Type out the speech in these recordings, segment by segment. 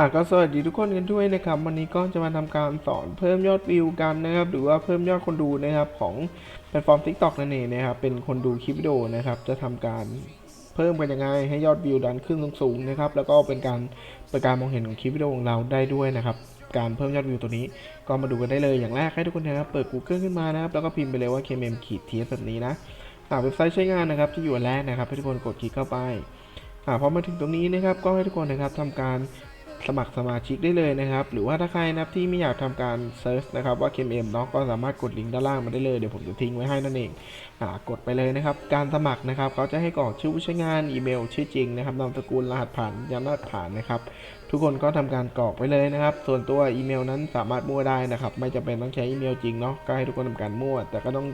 อะก็สวัสดีทุกคนกันด้วยนะครับ วันนี้ก็จะมาทำการสอนเพิ่มยอดวิวกันนะครับ หรือว่าเพิ่มยอดคนดูนะครับของแพลตฟอร์ม TikTok นั่นเองนะครับ เป็นคนดูคลิปวิดีโอนะครับ จะทำการเพิ่มกันยังไงให้ยอดวิวดันขึ้นสูงๆนะครับ แล้วก็เป็นการเป็นการมองเห็นของคลิปวิดีโอของเราได้ด้วยนะครับ การเพิ่มยอดวิวตัวนี้ก็มาดูกันได้เลย อย่างแรกให้ทุกคนนะครับ เปิด Google ขึ้นมานะครับ แล้วก็พิมพ์ไปเลยว่า kmm ขีด ts แบบนี้นะ อ่าเว็บไซต์ใช้งานนะครับที่อยู่แรกนะครับให้ทุกคนกดคลิกเข้าไป อ่าพอมาถึงตรงนี้นะครับ ก็ให้ทุกคนนะครับทำการ สมัครสมาชิกได้เลยนะครับ หรือว่าถ้าใครนะครับที่ไม่อยากทำการเซิร์ชนะครับว่า kmm เนาะก็สามารถกดลิงก์ด้านล่างมาได้เลย เดี๋ยวผมจะทิ้งไว้ให้นั่นเองอกดไปเลยนะครับ การสมัครนะครับเขาจะให้กรอกชื่อผู้ใช้งานอีเมลชื่อจริงนะครับนามสกุลรหัสผ่านยันรหัสผ่านนะครับทุกคนก็ทำการกรอกไปเลยนะครับ ส่วนตัวอีเมลนั้นสามารถมั่วได้นะครับ ไม่จำเป็นต้องใช้อีเมลจริงเนาะก็ให้ทุกคนทำการมั่ว แต่ก็ต้อง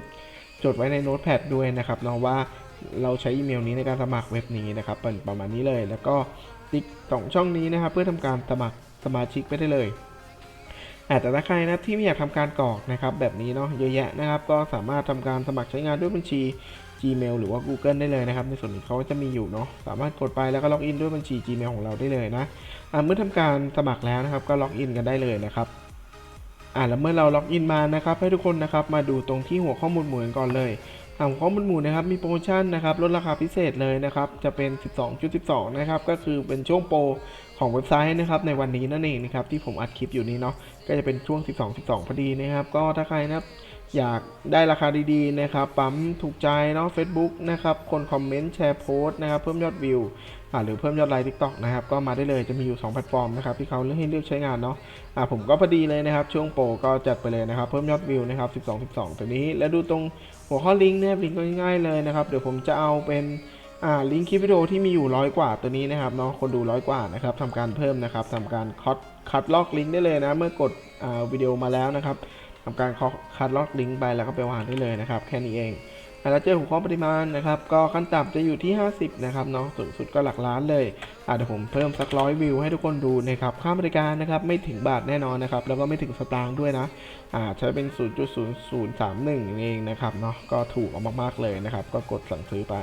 จดไว้ในโน้ตแพดด้วยนะครับเนาะว่าเราใช้อีเมลนี้ในการสมัครเว็บนี้นะครับเป็นประมาณนี้เลยแล้วก็ ติ๊กสองช่องนี้นะครับ เพื่อทำการสมัครสมาชิกไปได้เลยอะแต่ถ้าใครนะที่ไม่อยากทำการกรอกนะครับ แบบนี้เนาะเยอะแยะนะครับ ก็สามารถทำการสมัครใช้งานด้วยบัญชี Gmail หรือว่า Google ได้เลยนะครับ ในส่วนนี้เขาจะมีอยู่เนาะสามารถกดไปแล้วก็ล็อกอินด้วยบัญชี Gmail ของเราได้เลยนะเมื่อทำการสมัครแล้วนะครับ ก็ล็อกอินกันได้เลยนะครับอ่าแล้วเมื่อเราล็อกอินมานะครับ ให้ทุกคนนะครับมาดูตรงที่หัวข้อมูลหมู่กันก่อนเลย อ่าหัวข้อมูลหมู่นะครับมีโปรโมชั่นนะครับลดราคาพิเศษเลยนะครับจะเป็น 12.12 นะครับก็คือเป็นช่วงโปรของเว็บไซต์นะครับในวันนี้นั่นเองนะครับที่ผมอัดคลิปอยู่นี้เนาะก็จะเป็นช่วง 12 12 พอดีนะครับ ก็ถ้าใครนะอยากได้ราคาดีๆนะครับปั๊มถูกใจเนาะ Facebook นะครับคนคอมเมนต์แชร์โพสต์นะครับเพิ่มยอดวิวอ่าหรือเพิ่มยอดไลค์ TikTok นะครับก็มาได้เลยจะมีอยู่ 2 แพลตฟอร์มนะครับที่เขาเลือกให้เลือกใช้งานเนาะอ่าผมก็พอดีเลยนะครับ ช่วงโปรก็จัดไปเลยนะครับ เพิ่มยอดวิวนะครับ 12 12 ตัวนี้ แล้วดูตรง หัวข้อลิงก์เนี่ยลิงก์ก็ง่ายเลยนะครับ เดี๋ยวผมจะเอาเป็นอ่าลิงก์คลิปวิดีโอที่มีอยู่ร้อยกว่าตัวนี้นะครับเนาะคนดูร้อยกว่านะครับทำการเพิ่มนะครับทำการคัดคัดลอกลิงก์ได้เลยนะ เมื่อกดอ่าวิดีโอมาแล้วนะครับทำการคัดลอกลิงก์ไปแล้วก็ไปวางได้เลยนะครับ แค่นี้เอง แล้วเจอหัวข้อปริมาณนะครับก็ขั้นต่ำจะอยู่ที่ 50 นะครับเนาะสูงสุดก็หลักล้านเลยอะเดี๋ยวผมเพิ่มสักร้อยวิวให้ทุกคนดูนะครับค่าบริการนะครับไม่ถึงบาทแน่นอนนะครับแล้วก็ไม่ถึงสตางค์ด้วยนะอ่าใช้เป็น 0.0031 เองนะครับเนาะก็ถูกเอามากๆเลยนะครับ ก็กดสั่งซื้อไป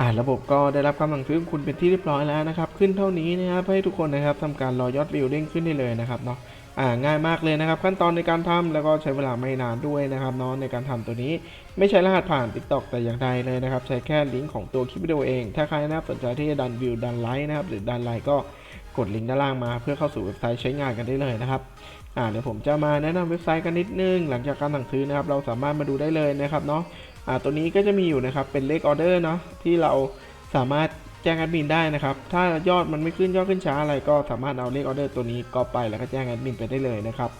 อ่าระบบก็ได้รับคำสั่งซื้อคุณเป็นที่เรียบร้อยแล้วนะครับ ขึ้นเท่านี้นะครับให้ทุกคนนะครับทำการรอยอดวิวเด้งขึ้นได้เลยนะครับเนาะ อ่าง่ายมากเลยนะครับ ขั้นตอนในการทำแล้วก็ใช้เวลาไม่นานด้วยนะครับเนาะในการทำตัวนี้ไม่ใช้รหัสผ่าน TikTok แต่อย่างใดเลยนะครับ ใช้แค่ลิงก์ของตัวคลิปวิดีโอเอง ถ้าใครนะสนใจที่จะดันวิวดันไลค์นะครับหรือดันไลค์ก็กดลิงก์ด้านล่างมา เพื่อเข้าสู่เว็บไซต์ใช้งานกันได้เลยนะครับอ่าเดี๋ยวผมจะมาแนะนำเว็บไซต์กันนิดนึง หลังจากการสั่งซื้อนะครับ เราสามารถมาดูได้เลยนะครับเนาะอ่าตัวนี้ก็จะมีอยู่นะครับเป็นเลขออเดอร์เนาะที่เราสามารถ แจ้งแอดมินได้นะครับ ถ้ายอดมันไม่ขึ้นยอดขึ้นช้าอะไรก็สามารถเอาเลขออเดอร์ตัวนี้ก็ไปแล้วก็แจ้งแอดมินไปได้เลยนะครับ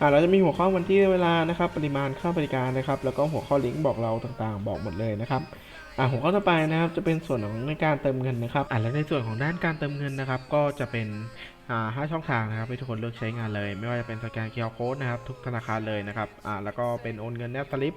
อ่าเราจะมีหัวข้อวันที่เวลานะครับ ปริมาณค่าบริการนะครับ แล้วก็หัวข้อลิงก์บอกเราต่างๆ บอกหมดเลยนะครับอ่าหัวข้อต่อไปนะครับจะเป็นส่วนของในการเติมเงินนะครับอ่าและในส่วนของด้านการเติมเงินนะครับ ก็จะเป็นอ่าห้าช่องทางนะครับให้ทุกคนเลือกใช้งานเลย ไม่ว่าจะเป็นสแกน QR Code นะครับทุกธนาคารเลยนะครับอ่าแล้วก็เป็นโอนเงินแนบสลิป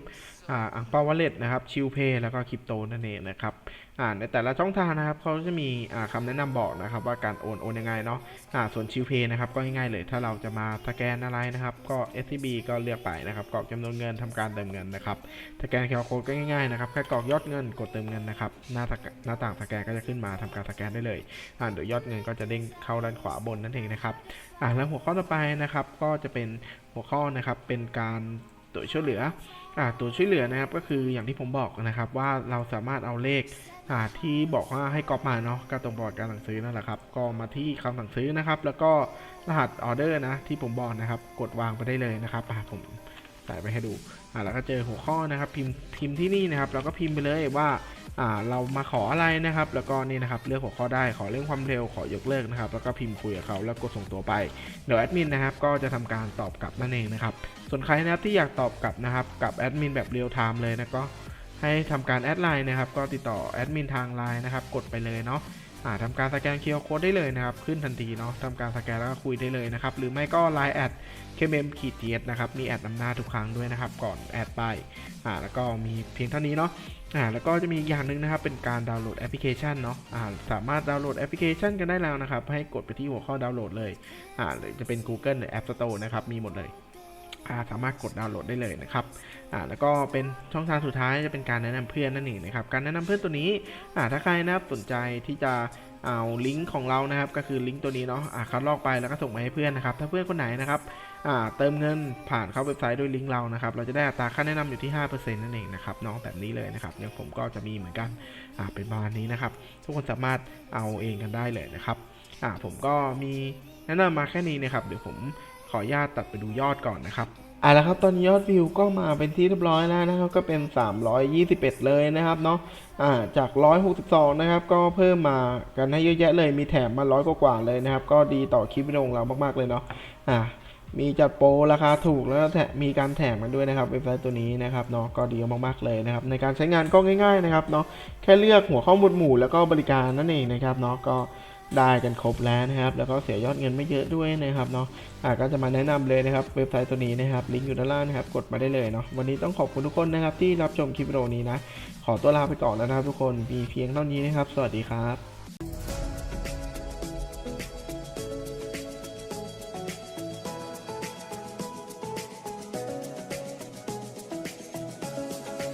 อ่าอังเปาวอลเล็ตนะครับชิลเพย์แล้วก็คริปโตนั่นเองนะครับ อ่าในแต่ละช่องทางนะครับเขาจะมีอ่าคำแนะนำบอกนะครับ ว่าการโอนโอนยังไงเนาะอ่าส่วนชิลเพย์นะครับก็ง่ายๆเลย ถ้าเราจะมาสแกนอะไรนะครับ ก็ SCB ก็เลือกไปนะครับกรอกจำนวนเงินทำการเติมเงินนะครับสแกน QR Code ก็ง่ายๆนะครับแค่กรอกยอดเงินกดเติมเงินนะครับหน้าหน้าต่างสแกนก็จะขึ้นมาทำการสแกนได้เลยอ่าเดี๋ยยอดเงินก็จะเด้งเข้าด้านขวาบนนั่นเองนะครับอ่าแล้วหัวข้อต่อไปนะครับก็จะเป็นหัวข้อนะครับเป็นการ ตัวช่วยเหลืออตัวช่วยเหลือนะครับก็คืออย่างที่ผมบอกนะครับว่าเราสามารถเอาเลขที่บอกว่าให้ก๊อปมาเนาะก็ตรงบอร์ดการสั่งซื้อนั่นแหละครับก็มาที่คำสั่งซื้อนะครับ แล้วก็รหัสออเดอร์นะที่ผมบอกนะครับ กดวางไปได้เลยนะครับผม ใส่ไปให้ดูอ่าแล้วก็เจอหัวข้อนะครับพิมพ์พิมพ์ที่นี่นะครับแล้วก็พิมพ์ไปเลยว่าอ่าเรามาขออะไรนะครับ แล้วก็นี่นะครับเลือกหัวข้อได้ขอเรื่องความเร็วขอยกเลิกนะครับ แล้วก็พิมพ์คุยกับเขาแล้วกดส่งตัวไปเดี๋ยวแอดมินนะครับก็จะทำการตอบกลับนั่นเองนะครับส่วนใครนะครับที่อยากตอบกลับนะครับกับแอดมินแบบเรียลไทม์เลยนะก็ให้ทำการแอดไลน์นะครับ ก็ติดต่อแอดมินทางไลน์นะครับ กดไปเลยเนาะ อ่าทำการสแกนเคอร์โคดได้เลยนะครับ ขึ้นทันทีเนาะทำการสแกนแล้วก็คุยได้เลยนะครับ หรือไม่ก็ไลน์แอด KMM ขีดเนะครับ มีแอดนำหน้าทุกครั้งด้วยนะครับ ก่อนแอดไปอ่าแล้วก็มีเพียงเท่านี้เนาะอ่าแล้วก็จะมีอีกอย่างหนึ่งนะครับ เป็นการดาวน์โหลดแอปพลิเคชันเนาะอ่าสามารถดาวน์โหลดแอปพลิเคชันกันได้แล้วนะครับ ให้กดไปที่หัวข้อดาวน์โหลดเลยอ่าหรือจะเป็น Google หรือ App Store นะครับ มีหมดเลย สามารถกดดาวน์โหลดได้เลยนะครับอ่าแล้วก็เป็นช่องทางสุดท้ายจะเป็นการแนะนำเพื่อนนั่นเองนะครับการแนะนำเพื่อนตัวนี้อ่าถ้าใครนะครับสนใจที่จะเอาลิงก์ของเรานะครับก็คือลิงก์ตัวนี้เนาะอ่าคัดลอกไปแล้วก็ส่งไปให้เพื่อนนะครับถ้าเพื่อนคนไหนนะครับอ่าเติมเงินผ่านเข้าเว็บไซต์ด้วยลิงก์เรานะครับเราจะได้อัตราค่าแนะนำอยู่ที่ 5%นั่นเองนะครับน้องแบบนี้เลยนะครับเนี่ยผมก็จะมีเหมือนกันอ่าเป็นประมาณนี้นะครับทุกคนสามารถเอาเองกันได้เลยนะครับอ่าผมก็มีแนะนำมาแค่นี้นะครับเดี๋ยวผม ขออนุญาตตัดไปดูยอดก่อนนะครับอะแล้วครับตอนนี้ยอดวิวก็มาเป็นที่เรียบร้อยแล้วนะครับก็เป็น 321 เลยนะครับเนาะอ่าจาก 162 นะครับ ก็เพิ่มมากันให้เยอะแยะเลยมีแถมมาร้อยกว่าๆเลยนะครับ ก็ดีต่อคลิปวิดีโอของเรามากๆเลยเนาะอ่ามีจัดโปรราคาถูกแล้วแถมมีการแถมมาด้วยนะครับเว็บไซต์ตัวนี้นะครับเนาะก็ดีมากๆเลยนะครับในการใช้งานก็ง่าย ๆนะครับเนาะแค่เลือกหัวข้อมูลหมู่แล้วก็บริการนั่นเองนะครับเนาะก็ ได้กันครบแล้วนะครับ แล้วก็เสียยอดเงินไม่เยอะด้วยนะครับเนาะอ่าก็จะมาแนะนำเลยนะครับเว็บไซต์ตัวนี้นะครับลิงก์อยู่ด้านล่างนะครับกดมาได้เลยเนาะวันนี้ต้องขอบคุณทุกคนนะครับที่รับชมคลิปวิดีโอนี้นะขอตัวลาไปก่อนแล้วนะครับทุกคนมีเพียงเท่านี้นะครับ สวัสดีครับ